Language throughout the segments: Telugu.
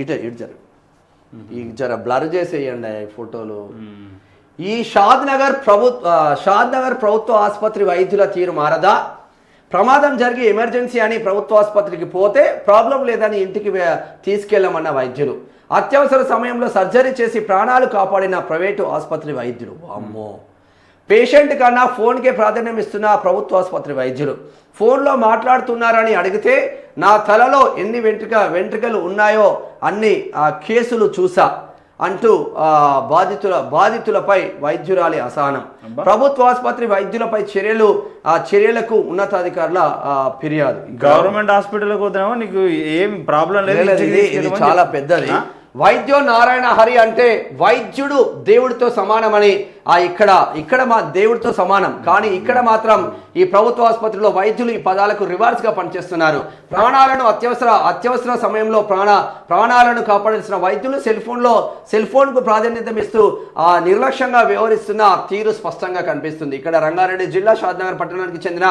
ఇటు ఇటు జర. ఈ జర బ్లర్ చేసేయండి ఈ ఫోటోలు. ఈ షాద్ నగర్ ప్రభుత్వ షాద్ నగర్ ప్రభుత్వ ఆసుపత్రి వైద్యుల తీరు మారదా? ప్రమాదం జరిగి ఎమర్జెన్సీ అని ప్రభుత్వ ఆసుపత్రికి పోతే ప్రాబ్లం లేదని ఇంటికి తీసుకెళ్ళమన్న వైద్యులు. అత్యవసర సమయంలో సర్జరీ చేసి ప్రాణాలు కాపాడిన ప్రైవేటు ఆసుపత్రి వైద్యులు. అమ్మో పేషెంట్ కన్నా ఫోన్కే ప్రాధాన్యం ఇస్తున్న ప్రభుత్వ ఆసుపత్రి వైద్యులు. ఫోన్లో మాట్లాడుతున్నారని అడిగితే నా తలలో ఎన్ని వెంట్రుక వెంట్రుకలు ఉన్నాయో అన్ని ఆ, కేసులు చూసా అంటూ ఆ, బాధితుల బాధితులపై వైద్యురాలి అసహనం. ప్రభుత్వ ఆసుపత్రి వైద్యులపై చర్యలు ఆ చర్యలకు ఉన్నతాధికారుల ఫిర్యాదు. గవర్నమెంట్ హాస్పిటల్కి పోతున్నామో నీకు ఏం ప్రాబ్లం లేదు ఇది చాలా. పెద్దది? వైద్యో నారాయణ హరి అంటే వైద్యుడు దేవుడితో సమానమని ఆ ఇక్కడ ఇక్కడ మా దేవుడితో సమానం. కానీ ఇక్కడ మాత్రం ఈ ప్రభుత్వ ఆసుపత్రిలో వైద్యులు ఈ పదాలకు రివార్డ్స్గా పనిచేస్తున్నారు. ప్రాణాలను అత్యవసర అత్యవసర సమయంలో ప్రాణ ప్రాణాలను కాపాడాల్సిన వైద్యులు సెల్ ఫోన్లో సెల్ ఫోన్కు ప్రాధాన్యత ఇస్తూ ఆ నిర్లక్ష్యంగా వ్యవహరిస్తున్న తీరు స్పష్టంగా కనిపిస్తుంది. ఇక్కడ రంగారెడ్డి జిల్లా షాద్నగర్ పట్టణానికి చెందిన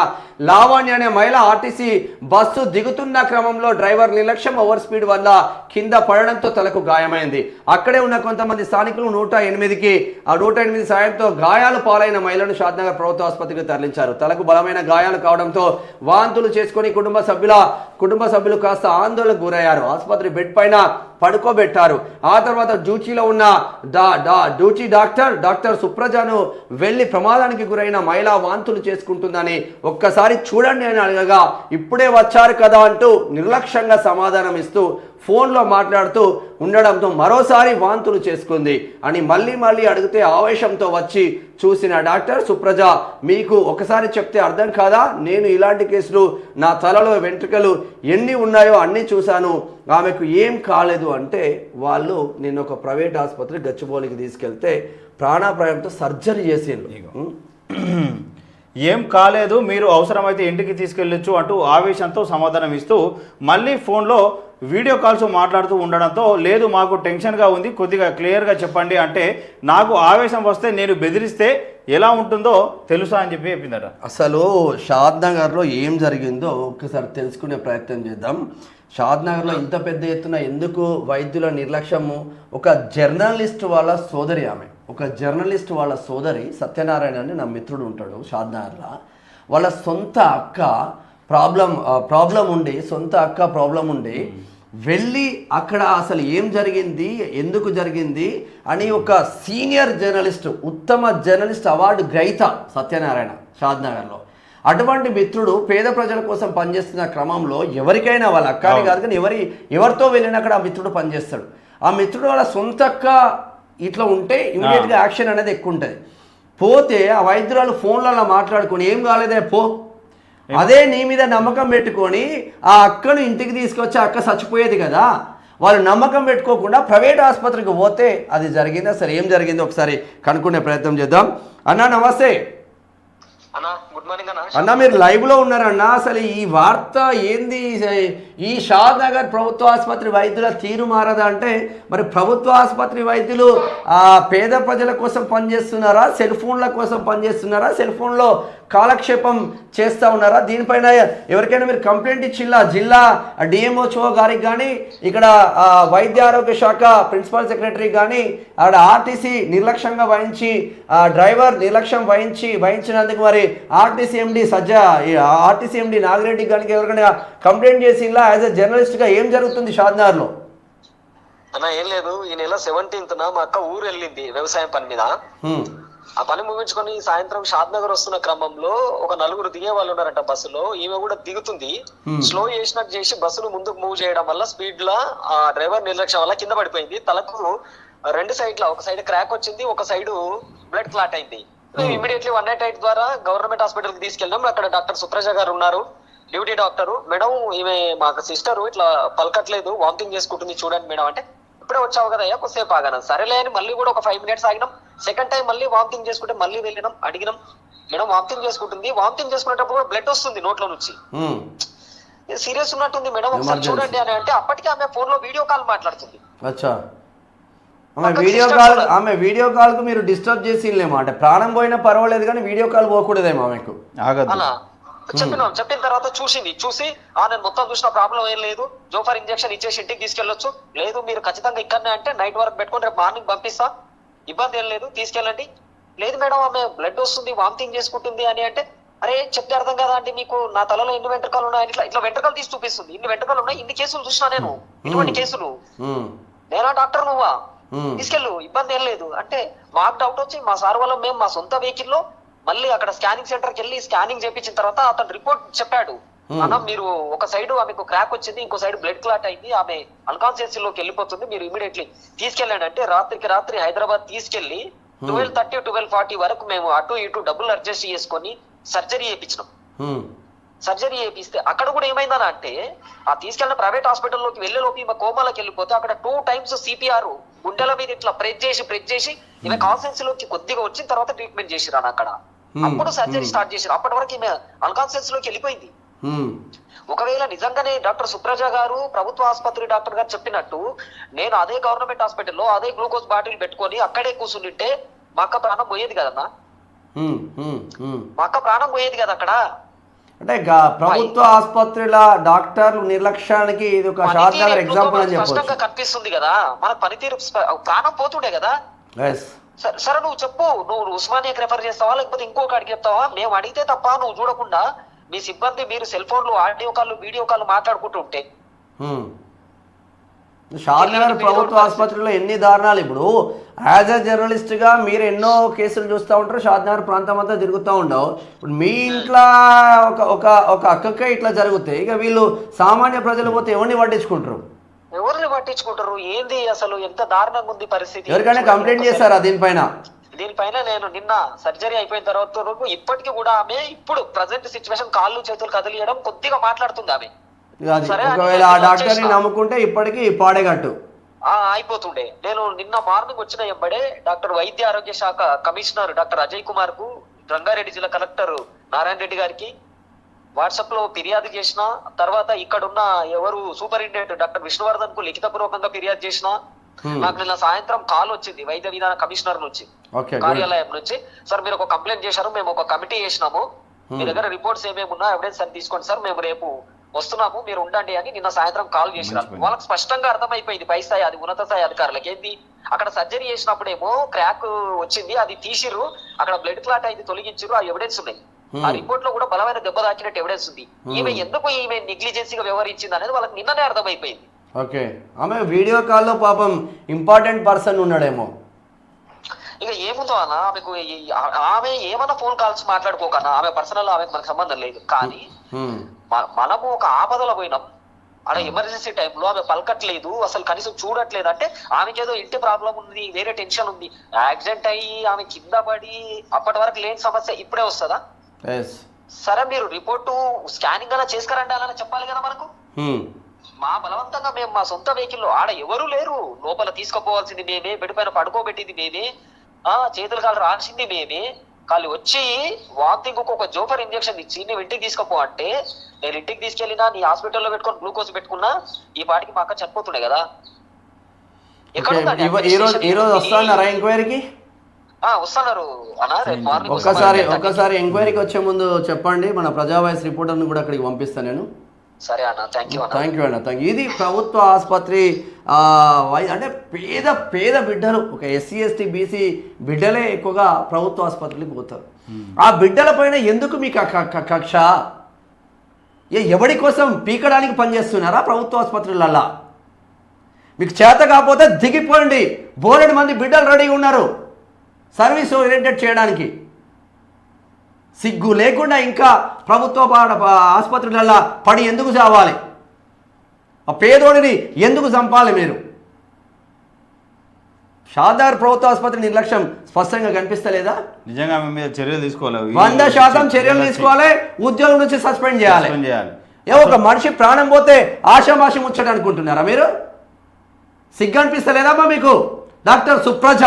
లావాణ్య అనే మహిళ ఆర్టీసీ బస్సు దిగుతున్న క్రమంలో డ్రైవర్ నిర్లక్ష్యం ఓవర్ స్పీడ్ వల్ల కింద పడడంతో తలకు గాయమైంది. అక్కడే ఉన్న కొంతమంది స్థానికులు నూట ఎనిమిదికి ఆ నూట ఎనిమిది గాయంతో గాయాలు పాలైన మహిళను షాద్నగర్ ప్రభుత్వ ఆసుపత్రికి తరలించారు. తలకు బలమైన గాయాలు కావడంతో వాంతులు చేసుకొని కుటుంబ సభ్యుల కుటుంబ సభ్యులు కాస్త ఆందోళనకు గురయ్యారు. ఆసుపత్రి బెడ్ పైన పడుకోబెట్టారు. ఆ తర్వాత డ్యూచీలో ఉన్న డా డా డ్యూచీ డాక్టర్ డాక్టర్ సుప్రజను వెళ్ళి ప్రమాదానికి గురైన మహిళ వాంతులు చేసుకుంటుందని ఒక్కసారి చూడండి అని అడగగా ఇప్పుడే వచ్చారు కదా అంటూ నిర్లక్ష్యంగా సమాధానం ఇస్తూ ఫోన్లో మాట్లాడుతూ ఉండడంతో మరోసారి వాంతులు చేసుకుంది. అని మళ్ళీ మళ్ళీ అడిగితే ఆవేశంతో వచ్చి చూసిన డాక్టర్ సుప్రజ మీకు ఒకసారి చెప్తే అర్థం కాదా? నేను ఇలాంటి కేసులు నా తలలో వెంట్రుకలు ఎన్ని ఉన్నాయో అన్నీ చూశాను. ఆమెకు ఏం కాలేదు అంటే వాళ్ళు నేను ఒక ప్రైవేట్ ఆసుపత్రి గచ్చిబౌలికి తీసుకెళ్తే ప్రాణాపాయంతో సర్జరీ చేసిండ్రు. ఏం కాలేదు మీరు అవసరమైతే ఇంటికి తీసుకెళ్ళొచ్చు అంటూ ఆవేశంతో సమాధానం ఇస్తూ మళ్ళీ ఫోన్లో వీడియో కాల్స్ మాట్లాడుతూ ఉండడంతో లేదు మాకు టెన్షన్గా ఉంది కొద్దిగా క్లియర్గా చెప్పండి అంటే నాకు ఆవేశం వస్తే నేను బెదిరిస్తే ఎలా ఉంటుందో తెలుసా అని చెప్పి చెప్పిందట. అసలు షాద్ నగర్లో ఏం జరిగిందో ఒక్కసారి తెలుసుకునే ప్రయత్నం చేద్దాం. షాద్ నగర్లో ఇంత పెద్ద ఎత్తున ఎందుకు వైద్యుల నిర్లక్ష్యము? ఒక జర్నలిస్ట్ వాళ్ళ సోదరి ఆమె. ఒక జర్నలిస్ట్ వాళ్ళ సోదరి సత్యనారాయణ అని నా మిత్రుడు ఉంటాడు షాద్ నగర్లో వాళ్ళ సొంత అక్క ప్రాబ్లం ప్రాబ్లం ఉండి సొంత అక్క ప్రాబ్లం ఉండి వెళ్ళి అక్కడ అసలు ఏం జరిగింది ఎందుకు జరిగింది అని ఒక సీనియర్ జర్నలిస్ట్ ఉత్తమ జర్నలిస్ట్ అవార్డు గ్రహీత సత్యనారాయణ షాద్నగర్లో. అటువంటి మిత్రుడు పేద ప్రజల కోసం పనిచేస్తున్న క్రమంలో ఎవరికైనా వాళ్ళ అక్కని కాదు కానీ ఎవరి ఎవరితో వెళ్ళినా అక్కడ ఆ మిత్రుడు పనిచేస్తాడు. ఆ మిత్రుడు వాళ్ళ సొంత అక్క ఇట్లా ఉంటే ఇమీడియట్గా యాక్షన్ అనేది ఎక్కువ ఉంటుంది. పోతే ఆ వైద్యురాలు ఫోన్లలో మాట్లాడుకొని ఏం కాలేదే పో. అదే నీ మీద నమ్మకం పెట్టుకొని ఆ అక్కను ఇంటికి తీసుకొచ్చి అక్క చచ్చిపోయేది కదా వాళ్ళు నమ్మకం పెట్టుకోకుండా ప్రైవేట్ ఆసుపత్రికి పోతే అది జరిగిందా? సరే ఏం జరిగిందో ఒకసారి కనుక్కునే ప్రయత్నం చేద్దాం. అన్నా నమస్తే. అన్నా అన్న. అన్న మీరు లైవ్లో ఉన్నారన్నా అసలు ఈ వార్త ఏంది? ఈ షాద్ నగర్ ప్రభుత్వ ఆసుపత్రి వైద్యుల తీరు మారదా అంటే మరి ప్రభుత్వ ఆసుపత్రి వైద్యులు ఆ పేద ప్రజల కోసం పనిచేస్తున్నారా? సెల్ ఫోన్ల కోసం పనిచేస్తున్నారా? సెల్ ఫోన్లో కాలక్షేపం చేస్తూ ఉన్నారా? దీనిపైన ఎవరికైనా మీరు కంప్లైంట్ ఇచ్చిల్లా? జిల్లా డిఎంహెచ్ఓ గారికి కానీ ఇక్కడ వైద్య ఆరోగ్య శాఖ ప్రిన్సిపల్ సెక్రటరీ కానీ ఆడ ఆర్టీసీ నిర్లక్ష్యంగా వహించి ఆ, డ్రైవర్ నిర్లక్ష్యం వహించి వహించినందుకు మరి RTC MD Sajja RTC MD Nagireddy గారికి ఎవరికైనా కంప్లైంట్ చేసిందా? యాజ్ ఎ జర్నలిస్ట్గా ఏం జరుగుతుంది షాద్నగర్లో అన్న ఏం లేదు. ఈ నెల సెవెంటీన్త్ మా అక్క ఊరు వెళ్ళింది వ్యవసాయం పని మీద. ఆ పని ముగించుకొని సాయంత్రం షాద్ నగర్ వస్తున్న క్రమంలో ఒక నలుగురు దిగే వాళ్ళు ఉన్నారంట బస్సులో. ఈమె కూడా దిగుతుంది. స్లో చేసినట్టు చేసి బస్సును ముందుకు మూవ్ చేయడం వల్ల స్పీడ్ లా ఆ డ్రైవర్ నిర్లక్ష్యం వల్ల కింద పడిపోయింది. తలకు రెండు సైడ్ లా ఒక సైడ్ క్రాక్ వచ్చింది ఒక సైడ్ బ్లడ్ క్లాట్ అయింది. ఇమీడియట్లీ వన్ నైట్ ఎయిట్ ద్వారా గవర్నమెంట్ హాస్పిటల్కి తీసుకెళ్ళాం అక్కడ డాక్టర్ సుప్రజ గారు ఉన్నారు డ్యూటీ డాక్టర్. మేడం ఈమె మాకు సిస్టర్ ఇట్లా పలకట్లేదు. వామిటింగ్ చేసుకుంటుంది చూడండి మేడం అంటే ఇప్పుడే వచ్చావు కదా అయ్యా కొద్దిసేపు ఆగాను. సరేలే అని మళ్ళీ కూడా ఒక ఫైవ్ మినిట్స్ ఆగినాం. సెకండ్ టైం మళ్ళీ వామిటింగ్ చేసుకుంటే మళ్ళీ వెళ్ళినాం అడిగినాం. మేడం వామిటింగ్ చేసుకుంటుంది. వామిటింగ్ చేసుకునేటప్పుడు కూడా బ్లడ్ వస్తుంది నోట్లో నుంచి. సీరియస్ ఉన్నట్టుంది మేడం ఒకసారి. చూడండి అని అంటే అప్పటికే ఆమె ఫోన్లో వీడియో కాల్ మాట్లాడుతుంది. ఆమె వీడియో కాల్ ఆమె వీడియో కాల్కు మీరు డిస్టర్బ్ చేసిలేమో అంటే ప్రాణం పోయినా పర్వాలేదు కానీ వీడియో కాల్ పోకూడదేమో ఆమెకు. ఆగద్దు. అలా. చెప్పినాం చెప్పిన తర్వాత చూసింది. చూసి ఆ నేను మొత్తం చూసిన ప్రాబ్లం ఏం లేదు. జోఫర్ ఇంజెక్షన్ ఇచ్చేసి ఇంటికి తీసుకెళ్ళొచ్చు. లేదు మీరు ఖచ్చితంగా ఇక్కడనే అంటే నైట్ వరకు పెట్టుకొని రేపు మార్నింగ్ పంపిస్తా. ఇబ్బంది ఏం లేదు తీసుకెళ్ళండి. లేదు మేడం ఆమె బ్లడ్ వస్తుంది వామిటింగ్ చేసుకుంటుంది అని అంటే అరే చెప్తే అర్థం కదా అండి మీకు? నా తలలో ఎన్ని వెంట్రుకలు ఉన్నాయి ఇట్లా ఇట్లా వెంట్రుకలు తీసి చూపిస్తుంది. ఇన్ని వెంట్రుకలు ఉన్నాయి ఇన్ని కేసులు చూసినా నేను. ఇటువంటి కేసులు. నేనా డాక్టర్ నువ్వా? తీసుకెళ్ళు ఇబ్బంది ఏం లేదు. అంటే మాకు డౌట్ వచ్చి మా సార్ వల్ల మేము మా సొంత వెహికల్లో మళ్ళీ అక్కడ స్కానింగ్ సెంటర్కి వెళ్ళి స్కానింగ్ చేపించిన తర్వాత అతను రిపోర్ట్ చెప్పాడు. Hmm. అన్న మీరు ఒక సైడ్ ఆమెకు క్రాక్ వచ్చింది ఇంకో సైడ్ బ్లడ్ క్లాట్ అయింది ఆమె అన్కాన్షియస్లోకి వెళ్ళిపోతుంది మీరు ఇమీడియట్లీ తీసుకెళ్ళండి. అంటే రాత్రికి రాత్రి హైదరాబాద్ తీసుకెళ్ళి ట్వెల్వ్ థర్టీ ట్వెల్వ్ ఫార్టీ వరకు మేము అటు ఇటు డబ్బులు అడ్జస్ట్ చేసుకొని సర్జరీ చేయించినాం. సర్జరీ చేపిస్తే అక్కడ కూడా ఏమైందని అంటే ఆ తీసుకెళ్ళిన ప్రైవేట్ హాస్పిటల్లోకి వెళ్ళే లోపు ఈమె కోమాలోకి వెళ్ళిపోతే అక్కడ టూ టైమ్స్ సిపిఆర్ గుండెల మీద ఇట్లా ప్రెస్ చేసి ప్రెస్ చేసి ఈమె కాన్సెన్స్లోకి కొద్దిగా వచ్చిన తర్వాత ట్రీట్మెంట్ చేసిరాను అక్కడ. అప్పుడు సర్జరీ స్టార్ట్ చేసిరు. అప్పటి వరకు ఈమె అన్కాన్షియస్లోకి వెళ్ళిపోయింది ఒకవేళ నిజంగానే డాక్టర్ సుప్రజ గారు ప్రభుత్వ ఆసుపత్రి డాక్టర్ గారు చెప్పినట్టు నేను అదే గవర్నమెంట్ హాస్పిటల్లో అదే గ్లూకోజ్ బాటిల్ పెట్టుకొని అక్కడే కూర్చుంటే మా అక్క ప్రాణం పోయేది కదన్నా. మా అక్క ప్రాణం పోయేది కదా అక్కడ? అంటే ప్రభుత్వ ఆసుపత్రుల డాక్టర్లు నిర్లక్ష్యానికి ఇది ఒక షార్ట్ ఎగ్జాంపుల్ అని చెప్పొచ్చు. కనిపిస్తుంది కదా. మన పనితీరు ప్రాణం పోతుండే కదా. సరే సరే నువ్వు చెప్పు నువ్వు ఉస్మానియాకి రెఫర్ చేస్తావా లేకపోతే ఇంకొక అడిగి చెప్తావా? మేము అడిగితే తప్ప నువ్వు చూడకుండా మీ సిబ్బంది మీరు సెల్ ఫోన్లు ఆడియో కాల్ వీడియో కాల్ మాట్లాడుకుంటూ ఉంటే షాద్ నగర్ ప్రభుత్వ ఆసుపత్రిలో ఎన్ని దారుణాలు? ఇప్పుడు యాజ్ అ జర్నలిస్ట్గా మీరు ఎన్నో కేసులు చూస్తూ ఉంటారు షాద్ నగర్ ప్రాంతం అంతా తిరుగుతూ ఉండవు. ఇప్పుడు మీ ఇంట్లో ఒక ఒక ఒక అక్కకే ఇట్లా జరుగుతాయి ఇక వీళ్ళు సామాన్య ప్రజలు పోతే ఎవరిని పట్టించుకుంటారు? ఎవరిని పట్టించుకుంటారు? ఏంది అసలు ఎంత దారుణంగా ఉంది పరిస్థితి? ఎవరికైనా కంప్లైంట్ చేస్తారా దీనిపైన? దీనిపైన నేను నిన్న సర్జరీ అయిపోయిన తర్వాత ఇప్పటికీ కూడా ఆమె ఇప్పుడు ప్రజెంట్ సిచ్యువేషన్ కాళ్ళు చేతులు కదిలియడం కొద్దిగా మాట్లాడుతుంది ఆమె. అది ఒకవేళ ఆ వచ్చేసిన. నమ్ముకుంటే ఇప్పటికీ పాడేగట్టు అయిపోతుండే. నేను నిన్న మార్నింగ్ వచ్చిన ఎంబడే డాక్టర్ వైద్య ఆరోగ్య శాఖ కమిషనర్ డాక్టర్ అజయ్ కుమార్కు రంగారెడ్డి జిల్లా కలెక్టర్ నారాయణ రెడ్డి గారికి వాట్సాప్లో ఫిర్యాదు చేసిన తర్వాత ఇక్కడున్న ఎవరు సూపరింటెండెంట్ డాక్టర్ విష్ణువర్ధన్కు లిఖిత పూర్వకంగా ఫిర్యాదు చేసిన. నాకు నిన్న సాయంత్రం కాల్ వచ్చింది వైద్య విధాన కమిషనర్ నుంచి కార్యాలయం నుంచి. సార్ మీరు ఒక కంప్లైంట్ చేశారు మేము ఒక కమిటీ చేసినాము. మీ దగ్గర రిపోర్ట్స్ ఏమేమి ఉన్నా ఎవిడెన్స్ అని తీసుకోండి సార్ మేము రేపు వస్తున్నాము మీరు ఉండండి అని నిన్న సాయంత్రం కాల్ చేసినారు. వాళ్ళకి స్పష్టంగా అర్థమైపోయింది పై స్థాయి అది ఉన్నత స్థాయి అధికారులకి. ఏంది? అక్కడ సర్జరీ చేసినప్పుడేమో క్రాక్ వచ్చింది అది తీసిర్రు అక్కడ బ్లడ్ క్లాట్ అయింది తొలగించారు ఆ ఎవిడెన్స్ ఉన్నాయి. ఆ. రిపోర్ట్లో కూడా బలమైన దెబ్బ తాకినట్టు ఎవిడెన్స్ ఉంది. ఈమె ఎందుకు ఈమె నెగ్లిజెన్సీగా వ్యవహరించింది అనేది వాళ్ళకి నిన్ననే అర్థమైపోయింది. ఓకే. ఆమె వీడియో కాల్లో పాపం ఇంపార్టెంట్ పర్సన్ ఉన్నాడేమో. ఇక ఏముందో అన్న ఆమెకు ఆమె ఏమన్నా ఫోన్ కాల్స్ మాట్లాడుకోకన్నా ఆమె పర్సనల్ ఆమెకు మనకు సంబంధం లేదు. కానీ మనము ఒక ఆపదలో పోయినాం. అక్కడ ఎమర్జెన్సీ టైంలో ఆమె పలకట్లేదు అసలు కనీసం చూడట్లేదు. అంటే ఆమెకి ఏదో ఇంటి ప్రాబ్లం ఉంది వేరే టెన్షన్ ఉంది. యాక్సిడెంట్ అయ్యి ఆమె కింద పడి అప్పటి వరకు లేని సమస్య ఇప్పుడే వస్తుందా? సరే మీరు రిపోర్టు స్కానింగ్ అలా చేసుకురండి అలా చెప్పాలి కదా మనకు. మా బలవంతంగా మేము మా సొంత వెహికల్ ఆడ ఎవరు లేరు. లోపల తీసుకుపోవాల్సింది మేమే బెడ్ పైన పడుకోబెట్టింది మేమే. ఆ చేతులు కాళ్ళు రాసింది మేమే. కాళ్ళు వచ్చి వాంతింగ్ ఒక జోఫర్ ఇంజెక్షన్ ఇచ్చి నువ్వు ఇంటికి తీసుకుపో అంటే నేను ఇంటికి తీసుకెళ్ళినా నీ హాస్పిటల్లో పెట్టుకొని గ్లూకోజ్ పెట్టుకున్నా ఈ పాటికి మా అక్క చనిపోతుండే కదా. వస్తాన్నారా. ఒక్కసారి ఎంక్వైరీకి వచ్చే ముందు చెప్పండి. మన ప్రజావాయిస్ రిపోర్టర్ని కూడా అక్కడికి పంపిస్తాను నేను. సరే అన్న థ్యాంక్ యూ అన్న. థ్యాంక్ యూ అన్న థ్యాంక్ యూ ఇది ప్రభుత్వ ఆసుపత్రి అంటే పేద పేద బిడ్డలు ఒక ఎస్సీ ఎస్టీ బీసీ బిడ్డలే ఎక్కువగా ప్రభుత్వ ఆసుపత్రికి పోతారు. ఆ బిడ్డల పైన ఎందుకు మీకు కక్ష? ఏ ఎవడి కోసం పీకడానికి పనిచేస్తున్నారా ప్రభుత్వ ఆసుపత్రులల్లా? మీకు చేత కాకపోతే దిగిపోండి. బోలెడు మంది బిడ్డలు రెడీగా ఉన్నారు. సర్వీస్ ఓరియంటెడ్ చేయడానికి. సిగ్గు లేకుండా ఇంకా ప్రభుత్వ ఆసుపత్రులల్లా పడి ఎందుకు చావాలి? ఆ పేదోడిని ఎందుకు చంపాలి మీరు? షాదార్ ప్రభుత్వ ఆసుపత్రి నిర్లక్ష్యం స్పష్టంగా కనిపిస్తలేదా? నిజంగా మీద చర్యలు తీసుకోవాలి. వంద శాతం చర్యలు తీసుకోవాలి ఉద్యోగం నుంచి సస్పెండ్ చేయాలి. సస్పెండ్ చేయాలి. ఏ ఒక మనిషి ప్రాణం పోతే ఆశామాషి ముచ్చట అనుకుంటున్నారా మీరు? సిగ్గు అనిపిస్తలేదమ్మా మీకు? డాక్టర్ సుప్రజ